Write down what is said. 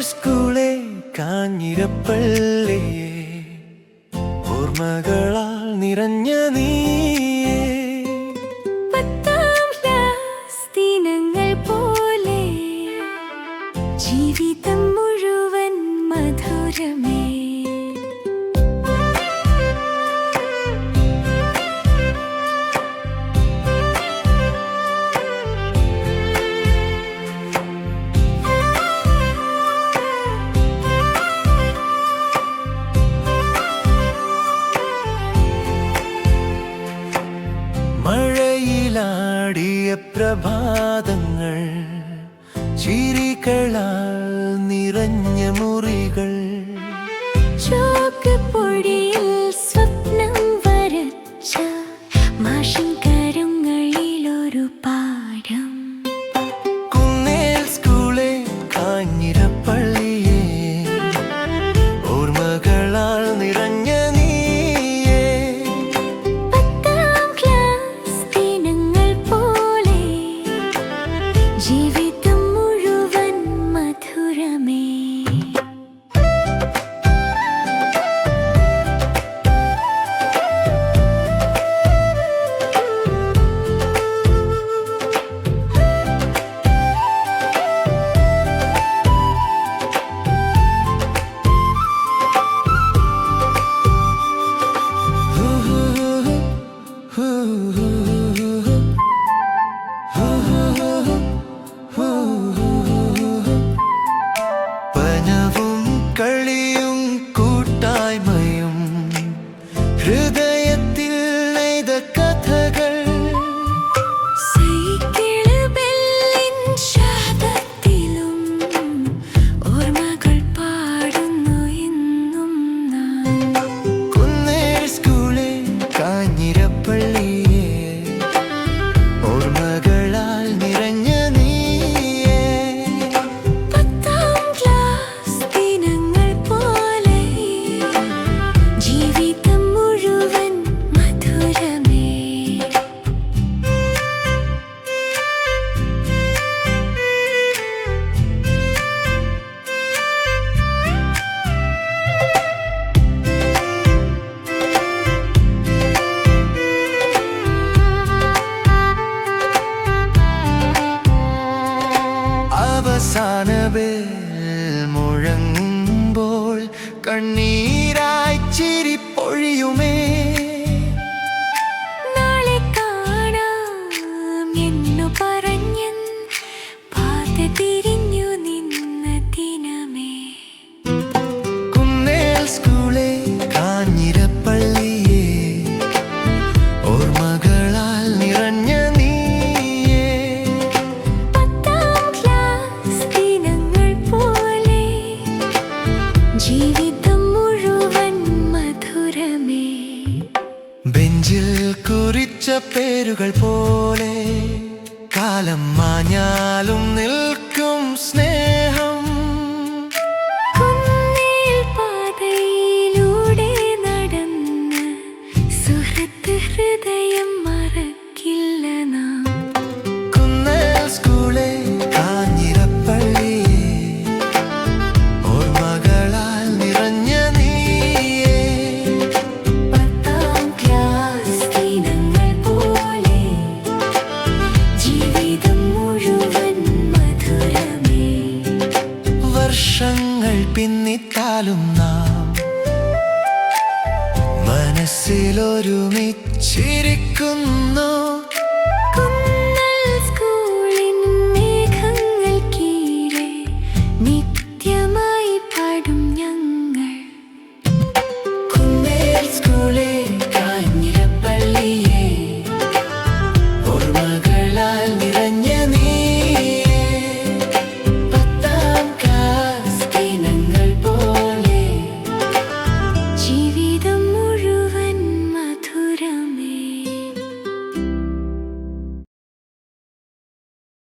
സ്കൂളെ കാഞ്ഞിരപ്പള്ളിയെ ഓർമ്മകളാൽ നിറഞ്ഞ നീ ദിനങ്ങൾ പോലെ ജീവിതം മുഴുവൻ മധുരമേ. പ്രഭാതങ്ങൾ ചിരികളാ జీవిత I need a അവസാന ബേൽ മുഴങ്ങുമ്പോൾ കണ്ണീരായി ചിരിപ്പൊഴിയുമേ. പേരുകൾ പോലെ കാലം മാഞ്ഞാലും നിൽ എന്നാലും നാം മനസ്സിലൊരുമിച്ചിരിക്കുന്നു. സ്കൂളിൻ മേഘങ്ങൾ കീഴെ നീ